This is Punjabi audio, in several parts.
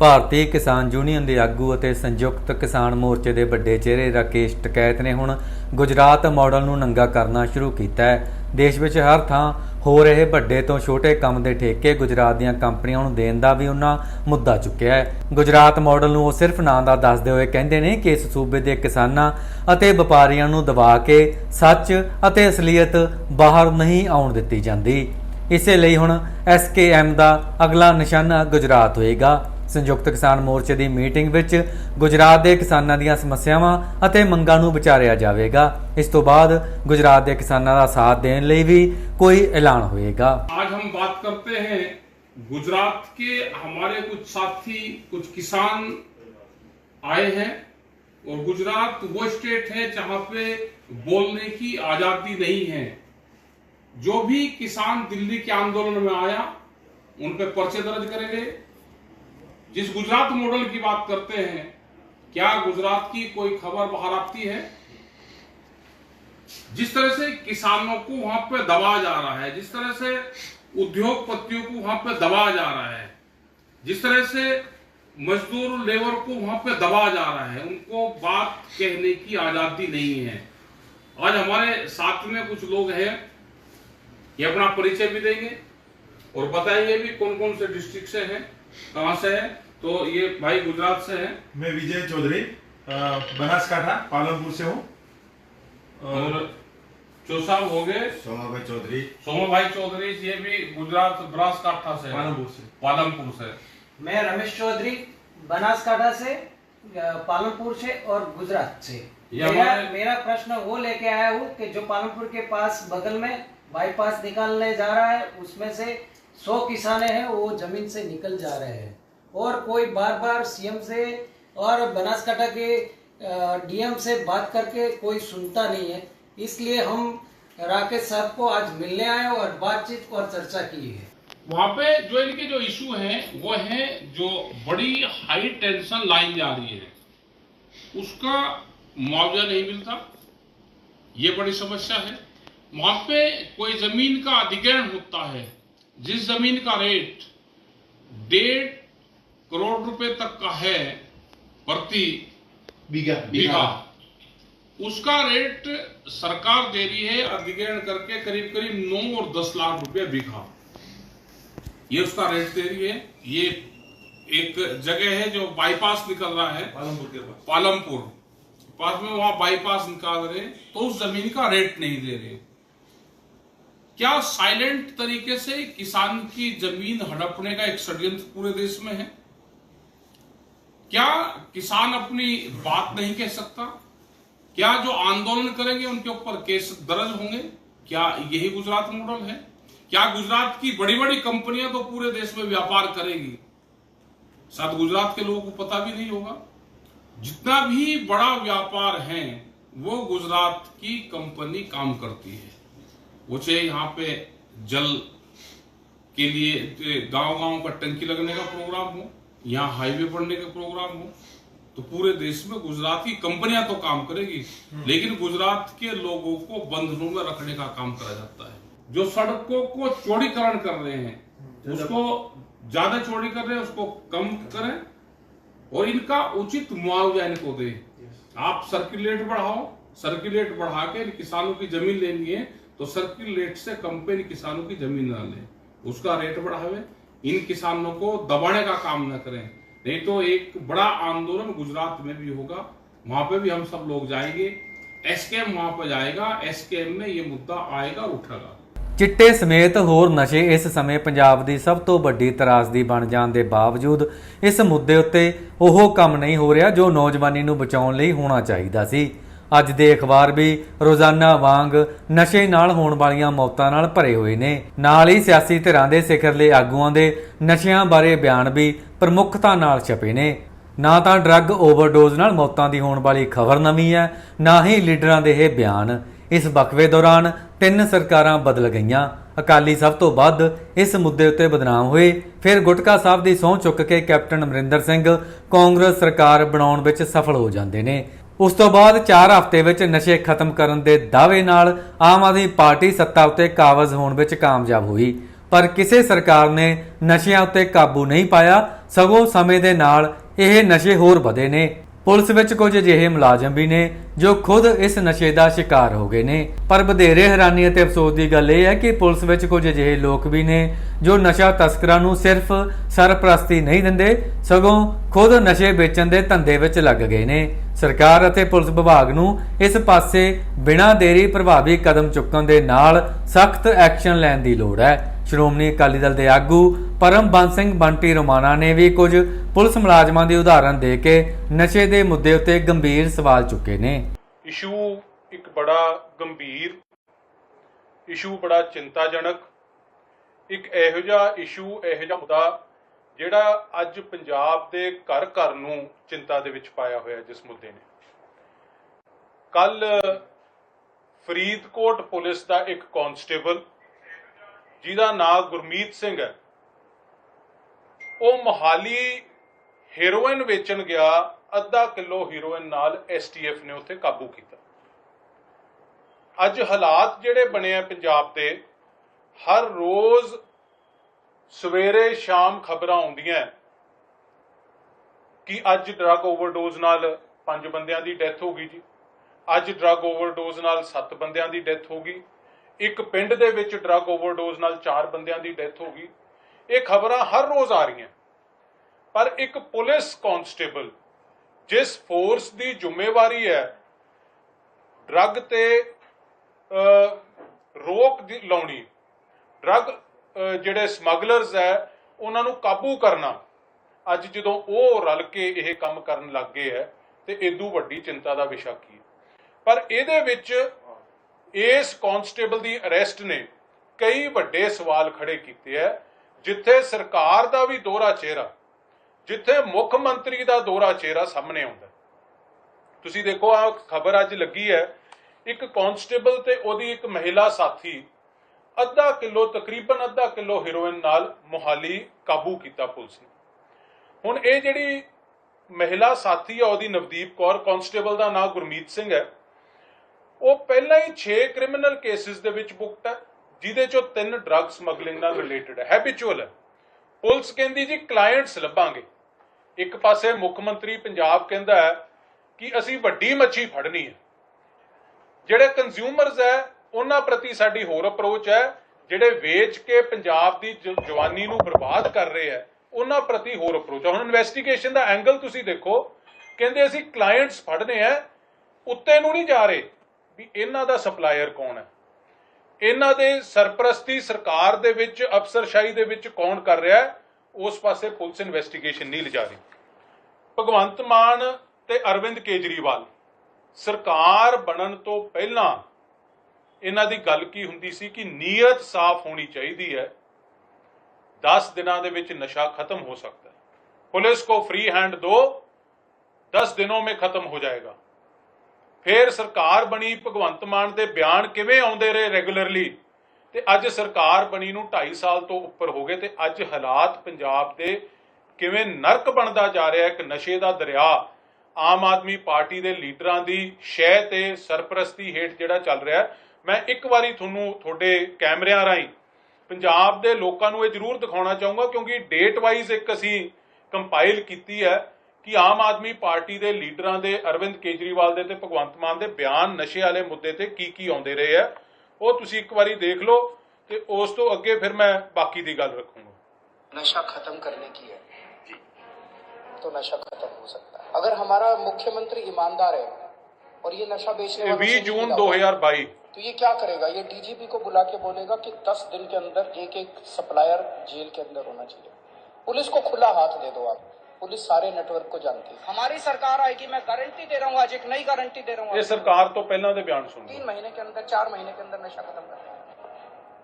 ਭਾਰਤੀ ਕਿਸਾਨ ਯੂਨੀਅਨ ਦੇ ਆਗੂ ਅਤੇ ਸੰਯੁਕਤ ਕਿਸਾਨ ਮੋਰਚੇ ਦੇ ਵੱਡੇ ਚਿਹਰੇ ਰਾਕੇਸ਼ ਟਕੈਤ ਨੇ ਹੁਣ ਗੁਜਰਾਤ ਮਾਡਲ ਨੂੰ ਨੰਗਾ ਕਰਨਾ ਸ਼ੁਰੂ ਕੀਤਾ ਹੈ। ਦੇਸ਼ ਵਿੱਚ ਹਰ ਥਾਂ ਹੋ ਰਹੇ ਵੱਡੇ ਤੋਂ ਛੋਟੇ ਕੰਮ ਦੇ ਠੇਕੇ ਗੁਜਰਾਤ ਦੀਆਂ ਕੰਪਨੀਆਂ ਨੂੰ ਦੇਣ ਦਾ ਵੀ ਉਹਨਾਂ ਮੁੱਦਾ ਚੁੱਕਿਆ ਹੈ। ਗੁਜਰਾਤ ਮਾਡਲ ਨੂੰ ਉਹ ਸਿਰਫ ਨਾਂ ਦਾ ਦੱਸਦੇ ਹੋਏ ਕਹਿੰਦੇ ਨੇ ਕਿ ਇਸ ਸੂਬੇ ਦੇ ਕਿਸਾਨਾਂ ਅਤੇ ਵਪਾਰੀਆਂ ਨੂੰ ਦਬਾ ਕੇ ਸੱਚ ਅਤੇ ਅਸਲੀਅਤ ਬਾਹਰ ਨਹੀਂ ਆਉਣ ਦਿੱਤੀ ਜਾਂਦੀ। ਇਸੇ ਲਈ ਹੁਣ ਐਸਕੇਐਮ ਦਾ ਅਗਲਾ ਨਿਸ਼ਾਨਾ ਗੁਜਰਾਤ ਹੋਏਗਾ। ਸੰਯੁਕਤ ਕਿਸਾਨ ਮੋਰਚੇ ਦੀ ਮੀਟਿੰਗ ਵਿੱਚ ਗੁਜਰਾਤ ਦੇ ਕਿਸਾਨਾਂ ਦੀਆਂ ਸਮੱਸਿਆਵਾਂ ਅਤੇ ਮੰਗਾਂ ਨੂੰ ਵਿਚਾਰਿਆ ਜਾਵੇਗਾ ਇਸ ਤੋਂ ਬਾਅਦ ਗੁਜਰਾਤ ਦੇ ਕਿਸਾਨਾਂ ਦਾ ਸਾਥ ਦੇਣ ਲਈ ਵੀ ਕੋਈ ਐਲਾਨ ਹੋਏਗਾ आज हम बात करते हैं गुजरात के हमारे कुछ साथी कुछ किसान आए हैं और गुजरात वो स्टेट है जहां पे बोलने की आजादी नहीं है जो भी किसान दिल्ली के आंदोलन में आया उन पे पर्चे दर्ज करेंगे जिस गुजरात मॉडल की बात करते हैं, क्या गुजरात की कोई खबर बाहर आती है? जिस तरह से किसानों को वहाँ पे दबाया जा रहा है, जिस तरह से उद्योगपतियों को वहाँ पे दबाया जा रहा है, जिस तरह से मजदूर लेबर को वहाँ पे दबाया जा रहा है, उनको बात कहने की आज़ादी नहीं है। आज हमारे साथ में कुछ लोग हैं, ये अपना परिचय भी देंगे और बताएँगे भी कौन कौन से डिस्ट्रिक्ट से हैं, कहाँ से है। तो ये भाई गुजरात से हैं। मैं विजय चौधरी बनासकाठा पालनपुर से हूँ। और जो साहब हो गए सोमाभाई चौधरी। सोमा भाई चौधरी ये भी गुजरात बनासकाठा से। पालनपुर से। पालमपुर से। मैं रमेश चौधरी बनासकाठा से पालनपुर से और गुजरात से। मेरा मेरा प्रश्न वो लेके आया हूँ कि जो पालनपुर के पास बगल में बाईपास निकालने जा रहा है उसमें से सौ किसाने हैं वो ज़मीन से निकल जा रहे हैं। और कोई बार बार सीएम से और बनासकाठा के डीएम से बात करके कोई सुनता नहीं है। इसलिए हम राकेश साहब को आज मिलने आए और बातचीत और चर्चा की है। वहाँ पे जो इनके जो इशू हैं, वो है जो बड़ी हाई टेंशन लाइन जा रही है। उसका मुआवजा नहीं मिलता। ये बड़ी समस्या है। वहाँ पे कोई ज़मीन का अधिग्रहण होता है। जिस ज़मीन का रेट डेढ़ करोड़ रुपए तक का है प्रति बीघा। बीघा। उसका रेट सरकार दे रही है अधिग्रहण करके करीब करीब नौ और दस लाख रुपए बीघा। ये उसका रेट दे रही है। ये एक जगह है जो बाईपास निकल रहा है। पालमपुर के पास। पालमपुर। पास में वहाँ बाईपास निकाल रहे तो उस ज़मीन का रेट नहीं दे रहे। क्या साइलेंट तरीके से किसान की ज़मीन हड़पने का एक षड्यंत्र पूरे देश में है? क्या किसान अपनी बात नहीं कह सकता? क्या जो आंदोलन करेंगे, उनके ऊपर केस दर्ज होंगे? क्या यही गुजरात मॉडल है? क्या गुजरात की बड़ी बड़ी कंपनियाँ तो पूरे देश में व्यापार करेगी? शायद गुजरात के लोगों को पता भी नहीं होगा। जितना भी बड़ा व्यापार है, वो गुजरात की कंपनी काम करती है। वो चाहे यहाँ पे जल के लिए गाँव गाँव का टंकी लगने का प्रोग्राम हो यहाँ हाईवे बनने का प्रोग्राम हो तो पूरे देश में गुजरात की कंपनियाँ तो काम करेगी लेकिन गुजरात के लोगों को बंधनों में रखने का काम करा जाता है। जो सड़कों को चौड़ीकरण कर रहे हैं उसको ज़्यादा चौड़ी कर रहे हैं उसको कम करें और इनका उचित मुआवजा इनको दे। आप सर्कुलेट बढ़ाओ सर्कुलेट बढ़ा के किसानों की ज़मीन लेनी है तो सर्कुलेट से पे किसानों की ज़मीन ना ले। उसका रेट बढ़ावे इन किसानों को दबाने का काम न करें नहीं तो एक बड़ा आंदोलन गुजरात में भी होगा वहां पे भी हम सब लोग जाएंगे एसकेएम वहां पे जाएगा एसकेएम में ये मुद्दा आएगा और उठेगा ਚਿੱਟੇ ਸਮੇਤ ਹੋਰ ਨਸ਼ੇ ਇਸ ਸਮੇਂ ਪੰਜਾਬ ਦੀ ਸਭ ਤੋਂ ਵੱਡੀ ਤਰਾਸਦੀ ਬਣ ਜਾਣ ਦੇ ਬਾਵਜੂਦ ਇਸ ਮੁੱਦੇ ਉੱਤੇ ਉਹ ਕੰਮ ਨਹੀਂ ਹੋ ਰਿਹਾ ਜੋ ਨੌਜਵਾਨੀ ਨੂੰ ਬਚਾਉਣ ਲਈ ਹੋਣਾ ਚਾਹੀਦਾ ਸੀ ਅੱਜ ਦੇ ਅਖਬਾਰ ਵੀ ਰੋਜ਼ਾਨਾ ਵਾਂਗ ਨਸ਼ੇ ਨਾਲ ਹੋਣ ਵਾਲੀਆਂ ਮੌਤਾਂ ਨਾਲ ਭਰੇ ਹੋਏ ਨੇ। ਨਾਲ ਹੀ ਸਿਆਸੀ ਧਿਰਾਂ ਦੇ ਸਿਖਰਲੇ ਆਗੂਆਂ ਦੇ ਨਸ਼ਿਆਂ ਬਾਰੇ ਬਿਆਨ ਵੀ ਪ੍ਰਮੁੱਖਤਾ ਨਾਲ ਛਪੇ ਨੇ। ਨਾ ਤਾਂ ਡਰੱਗ ਓਵਰਡੋਜ਼ ਨਾਲ ਮੌਤਾਂ ਦੀ ਹੋਣ ਵਾਲੀ ਖਬਰ ਨਵੀਂ ਹੈ, ਨਾ ਹੀ ਲੀਡਰਾਂ ਦੇ ਇਹ ਬਿਆਨ। ਇਸ ਵਕਫੇ ਦੌਰਾਨ ਤਿੰਨ ਸਰਕਾਰਾਂ ਬਦਲ ਗਈਆਂ। ਅਕਾਲੀ ਸਭ ਤੋਂ ਵੱਧ ਇਸ ਮੁੱਦੇ ਉੱਤੇ ਬਦਨਾਮ ਹੋਏ। ਫਿਰ ਗੁਟਕਾ ਸਾਹਿਬ ਦੀ ਸਹੁੰ ਚੁੱਕ ਕੇ ਕੈਪਟਨ ਅਮਰਿੰਦਰ ਸਿੰਘ ਕਾਂਗਰਸ ਸਰਕਾਰ ਬਣਾਉਣ ਵਿੱਚ ਸਫਲ ਹੋ ਜਾਂਦੇ ਨੇ। ਉਸ ਤੋਂ ਬਾਅਦ 4 ਹਫ਼ਤੇ ਵਿੱਚ ਨਸ਼ੇ ਖਤਮ ਕਰਨ ਦੇ ਦਾਅਵੇ ਨਾਲ ਆਮ ਆਦਮੀ ਪਾਰਟੀ ਸੱਤਾ ਉੱਤੇ ਕਾਬਜ਼ ਹੋਣ ਵਿੱਚ ਕਾਮਯਾਬ ਹੋਈ। ਪਰ ਕਿਸੇ ਸਰਕਾਰ ਨੇ ਨਸ਼ਿਆਂ ਉੱਤੇ ਕਾਬੂ ਨਹੀਂ ਪਾਇਆ, ਸਗੋਂ ਸਮੇਂ ਦੇ ਨਾਲ ਇਹ ਨਸ਼ੇ ਹੋਰ ਵਧੇ ਨੇ। ਪੁਲਿਸ ਵਿੱਚ ਕੁਝ ਅਜਿਹੇ ਮੁਲਾਜ਼ਮ ਵੀ ਨੇ ਜੋ ਖੁਦ ਇਸ ਨਸ਼ੇ ਦਾ ਸ਼ਿਕਾਰ ਹੋ ਗਏ ਨੇ। ਪਰ ਵਧੇਰੇ ਹੈਰਾਨੀ ਅਤੇ ਅਫਸੋਸ ਦੀ ਗੱਲ ਇਹ ਹੈ ਕਿ ਪੁਲਿਸ ਵਿੱਚ ਕੁਝ ਅਜਿਹੇ ਲੋਕ ਵੀ ਨੇ ਜੋ ਨਸ਼ਾ ਤਸਕਰਾਂ ਨੂੰ ਸਿਰਫ ਸਰਪ੍ਰਸਤੀ ਨਹੀਂ ਦਿੰਦੇ, ਸਗੋਂ ਖੁਦ ਨਸ਼ੇ ਵੇਚਣ ਦੇ ਧੰਦੇ ਵਿੱਚ ਲੱਗ ਗਏ ਨੇ। ਸਰਕਾਰ ਅਤੇ ਪੁਲਿਸ ਵਿਭਾਗ ਨੂੰ ਇਸ ਪਾਸੇ ਬਿਨਾਂ ਦੇਰੀ ਪ੍ਰਭਾਵੀ ਕਦਮ ਚੁੱਕਣ ਦੇ ਨਾਲ ਸਖਤ ਐਕਸ਼ਨ ਲੈਣ ਦੀ ਲੋੜ ਹੈ। ਸ਼੍ਰੋਮਣੀ ਅਕਾਲੀ ਦਲ ਦੇ ਆਗੂ ਪਰਮ ਪਰਮਬੰਸ ਸਿੰਘ ਬੰਟੀ ਰੋਮਾਨਾ ਨੇ ਵੀ ਕੁਝ ਪੁਲਿਸ ਮੁਲਾਜ਼ਮਾਂ ਦੀ ਉਦਾਹਰਣ ਦੇ ਕੇ ਨਸ਼ੇ ਦੇ ਮੁੱਦੇ ਉੱਤੇ ਗੰਭੀਰ ਸਵਾਲ ਚੁੱਕੇ ਨੇ। ਇਸ਼ੂ ਇੱਕ ਬੜਾ ਗੰਭੀਰ, ਇਸ਼ੂ ਬੜਾ ਚਿੰਤਾਜਨਕ, ਇੱਕ ਇਹੋ ਜਿਹਾ ਇਸ਼ੂ, ਇਹੋ ਜਿਹਾ ਮੁੱਦਾ ਜਿਹੜਾ ਅੱਜ ਪੰਜਾਬ ਦੇ ਘਰ ਘਰ ਨੂੰ ਚਿੰਤਾ ਦੇ ਵਿੱਚ ਪਾਇਆ ਹੋਇਆ ਜਿਸ ਮੁੱਦੇ ਨੇ। ਕੱਲ ਫਰੀਦਕੋਟ ਪੁਲਿਸ ਦਾ ਇੱਕ ਕਾਂਸਟੇਬਲ ਜਿਹਦਾ ਨਾਮ ਗੁਰਮੀਤ ਸਿੰਘ ਹੈ। ਉਹ ਮੋਹਾਲੀ ਹੀਰੋਇਨ ਵੇਚਣ ਗਿਆ, ਅੱਧਾ ਕਿਲੋ ਹੀਰੋਇਨ ਨਾਲ ਐਸਟੀਐਫ ਨੇ ਉੱਥੇ ਕਾਬੂ ਕੀਤਾ। ਅੱਜ ਹਾਲਾਤ ਜਿਹੜੇ ਬਣੇ ਆ ਪੰਜਾਬ ਦੇ ਹਰ ਰੋਜ਼ ਸਵੇਰੇ ਸ਼ਾਮ ਖਬਰਾਂ ਆਉਂਦੀਆਂ ਕਿ ਅੱਜ ਡਰੱਗ ਓਵਰਡੋਜ਼ ਨਾਲ ਪੰਜ ਬੰਦਿਆਂ ਦੀ ਡੈਥ ਹੋ ਗਈ ਜੀ। ਅੱਜ ਡਰੱਗ ਓਵਰਡੋਜ਼ ਨਾਲ ਸੱਤ ਬੰਦਿਆਂ ਦੀ ਡੈਥ ਹੋ ਗਈ। ਇੱਕ ਪਿੰਡ ਦੇ ਵਿੱਚ ਡਰੱਗ ਓਵਰਡੋਜ਼ ਨਾਲ ਚਾਰ ਬੰਦਿਆਂ ਦੀ ਡੈਥ ਹੋ ਗਈ। ਇਹ ਖਬਰਾਂ ਹਰ ਰੋਜ਼ ਆ ਰਹੀਆਂ। ਪਰ ਇੱਕ ਪੁਲਿਸ ਕਾਂਸਟੇਬਲ, ਜਿਸ ਫੋਰਸ ਦੀ ਜ਼ਿੰਮੇਵਾਰੀ ਹੈ, ਡਰੱਗ ਤੇ ਰੋਕ ਦੀ ਲਾਉਣੀ, ਡਰੱਗ ਜਿਹੜੇ ਸਮਗਲਰਸ ਹੈ, ਉਹਨਾਂ ਨੂੰ ਕਾਬੂ ਕਰਨਾ। ਅੱਜ ਜਦੋਂ ਉਹ ਰਲ ਕੇ ਇਹ ਕੰਮ ਕਰਨ ਲੱਗ ਗਏ ਹੈ, ਤੇ ਇਦੋਂ ਵੱਡੀ ਚਿੰਤਾ ਦਾ ਵਿਸ਼ਾ ਕੀ ਹੈ। ਪਰ ਇਹਦੇ ਵਿੱਚ ਇਸ ਕਾਂਸਟੇਬਲ ਦੀ ਅਰੈਸਟ ਨੇ ਕਈ ਵੱਡੇ ਸਵਾਲ ਖੜੇ ਕੀਤੇ ਹੈ ਜਿੱਥੇ ਸਰਕਾਰ ਦਾ ਵੀ ਦੋਹਰਾ ਚਿਹਰਾ, ਜਿੱਥੇ ਮੁੱਖ ਮੰਤਰੀ ਦਾ ਦੋਹਰਾ ਚਿਹਰਾ ਸਾਹਮਣੇ ਆਉਂਦਾ ਹੈ। ਤੁਸੀਂ ਦੇਖੋ ਆ ਖਬਰ ਅੱਜ ਲੱਗੀ ਹੈ ਇੱਕ ਕਾਂਸਟੇਬਲ ਤੇ ਉਹਦੀ ਇੱਕ ਮਹਿਲਾ ਸਾਥੀ ਅੱਧਾ ਕਿਲੋ, ਤਕਰੀਬਨ ਅੱਧਾ ਕਿਲੋ ਹੀਰੋਇਨ ਨਾਲ ਮੁਹਾਲੀ ਕਾਬੂ ਕੀਤਾ ਪੁਲਿਸ ਨੇ ਹੁਣ ਇਹ ਜਿਹੜੀ ਮਹਿਲਾ ਸਾਥੀ ਆ, ਉਹਦੀ ਨਵਦੀਪ ਕੌਰ, ਕਾਂਸਟੇਬਲ ਦਾ ਨਾਮ ਗੁਰਮੀਤ ਸਿੰਘ ਹੈ ਉਹ ਪਹਿਲਾਂ ਹੀ 6 ਕ੍ਰਿਮੀਨਲ ਕੇਸਿਸ ਦੇ ਵਿੱਚ ਬੁਕਟ ਹੈ ਜਿਹਦੇ ਚੋਂ ਤਿੰਨ ਡਰੱਗ ਸਮਗਲਿੰਗ ਨਾਲ ਰਿਲੇਟਡ ਹੈ ਹੈਬਿਚੁਅਲ ਹੈ ਪੁਲਿਸ ਕਹਿੰਦੀ ਜੀ ਕਲਾਇੰਟਸ ਲੱਭਾਂਗੇ। ਇੱਕ ਪਾਸੇ ਮੁੱਖ ਮੰਤਰੀ ਪੰਜਾਬ ਕਹਿੰਦਾ ਹੈ ਕਿ ਅਸੀਂ ਵੱਡੀ ਮੱਛੀ ਫੜਨੀ ਹੈ। ਜਿਹੜੇ ਕੰਜ਼ਿਊਮਰਸ ਹੈ, ਉਹਨਾਂ ਪ੍ਰਤੀ ਸਾਡੀ ਹੋਰ ਅਪਰੋਚ ਹੈ, ਜਿਹੜੇ ਵੇਚ ਕੇ ਪੰਜਾਬ ਦੀ ਜਵਾਨੀ ਨੂੰ ਬਰਬਾਦ ਕਰ ਰਹੇ ਹੈ, ਉਹਨਾਂ ਪ੍ਰਤੀ ਹੋਰ ਅਪਰੋਚ ਹੁਣ ਇਨਵੈਸਟੀਗੇਸ਼ਨ ਦਾ ਐਂਗਲ ਤੁਸੀਂ ਦੇਖੋ, ਕਹਿੰਦੇ ਅਸੀਂ ਕਲਾਇੰਟਸ ਫੜਨੇ ਆ ਉੱਤੇ ਨੂੰ ਨਹੀਂ ਜਾ ਰਹੇ। ਵੀ ਇਹਨਾਂ ਦਾ ਸਪਲਾਇਰ ਕੌਣ ਹੈ? ਇਹਨਾਂ ਦੇ ਸਰਪ੍ਰਸਤੀ ਸਰਕਾਰ ਦੇ ਵਿੱਚ, ਅਫਸਰਸ਼ਾਹੀ ਦੇ ਵਿੱਚ ਕੌਣ ਕਰ ਰਿਹਾ ਹੈ? ਉਸ ਪਾਸੇ ਪੁਲਿਸ ਇਨਵੈਸਟੀਗੇਸ਼ਨ ਨਹੀਂ ਲਿਜਾ ਰਹੀ। ਭਗਵੰਤ ਮਾਨ ਤੇ ਅਰਵਿੰਦ ਕੇਜਰੀਵਾਲ, ਸਰਕਾਰ ਬਣਨ ਤੋਂ ਪਹਿਲਾਂ ਇਹਨਾਂ ਦੀ ਗੱਲ ਕੀ ਹੁੰਦੀ ਸੀ ਕਿ ਨੀਅਤ ਸਾਫ਼ ਹੋਣੀ ਚਾਹੀਦੀ ਹੈ। 10 ਦਿਨਾਂ ਦੇ ਵਿੱਚ ਨਸ਼ਾ ਖਤਮ ਹੋ ਸਕਦਾ ਹੈ। ਪੁਲਿਸ ਕੋ ਫ੍ਰੀ ਹੈਂਡ ਦੋ 10 ਦਿਨੋਂ ਮੇਂ ਖਤਮ ਹੋ ਜਾਏਗਾ। ਫਿਰ ਸਰਕਾਰ ਬਣੀ ਭਗਵੰਤ ਮਾਨ ਦੇ ਬਿਆਨ ਕਿਵੇਂ ਆਉਂਦੇ ਰਹੇ ਰੈਗੂਲਰਲੀ? ਤੇ ਅੱਜ ਸਰਕਾਰ ਬਣੀ ਨੂੰ 2.5 ਸਾਲ ਤੋਂ ਉੱਪਰ ਹੋ ਗਏ ਤੇ ਅੱਜ ਹਾਲਾਤ ਪੰਜਾਬ ਦੇ ਕਿਵੇਂ ਨਰਕ ਬਣਦਾ ਜਾ ਰਿਹਾ, ਇੱਕ ਨਸ਼ੇ ਦਾ ਦਰਿਆ, ਆਮ ਆਦਮੀ ਪਾਰਟੀ ਦੇ ਲੀਡਰਾਂ ਦੀ ਸ਼ਹਿ ਤੇ ਸਰਪ੍ਰਸਤੀ ਹੇਠ ਜਿਹੜਾ ਚੱਲ ਰਿਹਾ, ਮੈਂ ਇੱਕ ਵਾਰੀ ਤੁਹਾਨੂੰ ਤੁਹਾਡੇ ਕੈਮਰਿਆਂ ਰਾਹੀਂ ਪੰਜਾਬ ਦੇ ਲੋਕਾਂ ਨੂੰ ਇਹ ਜ਼ਰੂਰ ਦਿਖਾਉਣਾ ਚਾਹੂੰਗਾ ਕਿਉਂਕਿ ਡੇਟ ਵਾਈਜ਼ ਇੱਕ ਅਸੀਂ ਕੰਪਾਈਲ ਕੀਤੀ ਹੈ। ਕਿ ਆਮ ਆਦਮੀ ਪਾਰਟੀ ਦੇ ਲੀਡਰਾਂ ਦੇ ਅਰਵਿੰਦ ਕੇਜਰੀਵਾਲ ਦੇ ਤੇ ਭਗਵੰਤ ਮਾਨ ਦੇ ਬਿਆਨ ਨਸ਼ੇ ਵਾਲੇ ਮੁੱਦੇ ਤੇ ਕੀ ਕੀ ਆਉਂਦੇ ਰਹੇ ਆ ਉਹ ਤੁਸੀਂ ਇੱਕ ਵਾਰੀ ਦੇਖ ਲਓ ਤੇ ਉਸ ਤੋਂ ਅੱਗੇ ਫਿਰ ਮੈਂ ਬਾਕੀ ਦੀ ਗੱਲ ਰੱਖੂੰਗਾ नशा खत्म करने की है तो नशा खत्म हो सकता है अगर हमारा मुख्यमंत्री ईमानदार है और ये नशा बेचने ਇਹ वालों 20 से नहीं ਜੂਨ मिला हुआ, 2022 तो ये क्या करेगा ये डीजीपी को बुला के बोलेगा कि 10 दिन के अंदर एक एक सप्लायर जेल के अंदर होना चाहिए पुलिस को खुला हाथ दे दो आप पुलिस सारे नेटवर्क को जानती है हमारी सरकार आएगी मैं गारंटी दे रहा हूँ आज एक नई गारंटी दे रहा ਇਹ हूँ ਸਰਕਾਰ ਤੋਂ ਪਹਿਲਾਂ ਦੇ ਬਿਆਨ ਸੁਣੋ तीन महीने के अंदर चार महीने के अंदर नशा खत्म कर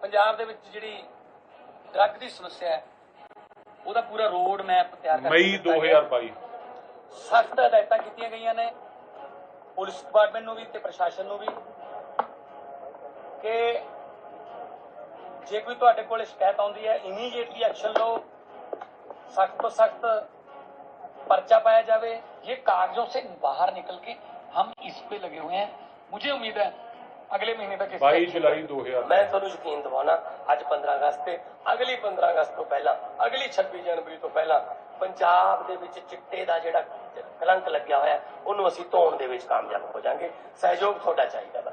ਪੰਜਾਬ ਦੇ ਵਿੱਚ ਜਿਹੜੀ ਡਰੱਗ ਦੀ ਸਮੱਸਿਆ ਹੈ ਉਹਦਾ ਪੂਰਾ ਰੋਡ ਮੈਪ ਤਿਆਰ ਕਰਕੇ ਮਈ 2022 ਸਖਤ ਹਦਾਇਤਾਂ ਕੀਤੀਆਂ ਗਈਆਂ ਨੇ ਪੁਲਿਸ ਡਿਪਾਰਟਮੈਂਟ ਨੂੰ ਵੀ ਤੇ ਪ੍ਰਸ਼ਾਸਨ ਨੂੰ ਵੀ ਕਿ ਜੇ ਕੋਈ ਤੁਹਾਡੇ ਕੋਲ ਸ਼ਿਕਾਇਤ ਆਉਂਦੀ ਹੈ ਇਮੀਡੀਏਟਲੀ ਐਕਸ਼ਨ ਲਓ सख्त तो सख्त पर्चा पाया जावे ये कागजों से बाहर निकल के हम इस पे लगे हुए हैं मुझे उम्मीद है ਅਗਲੇ ਮਹੀਨੇ ਤੱਕ ਇਸ 22 ਜੁਲਾਈ 2000 ਮੈਂ ਤੁਹਾਨੂੰ ਯਕੀਨ ਦਿਵਾਉਣਾ ਅੱਜ 15 ਅਗਸਤ ਤੇ ਅਗਲੀ 15 ਅਗਸਤ ਤੋਂ ਪਹਿਲਾਂ ਅਗਲੀ 26 ਜਨਵਰੀ ਤੋਂ ਪਹਿਲਾਂ ਪੰਜਾਬ ਦੇ ਵਿੱਚ ਚਿੱਟੇ ਦਾ ਜਿਹੜਾ ਕਲੰਕ ਲੱਗਿਆ ਹੋਇਆ ਹੈ, ਉਹਨੂੰ ਅਸੀਂ ਧੋਣ ਦੇ ਵਿੱਚ ਕਾਮਯਾਬ ਹੋ ਜਾਾਂਗੇ ਸਹਿਯੋਗ ਤੁਹਾਡਾ ਚਾਹੀਦਾ ਬਸ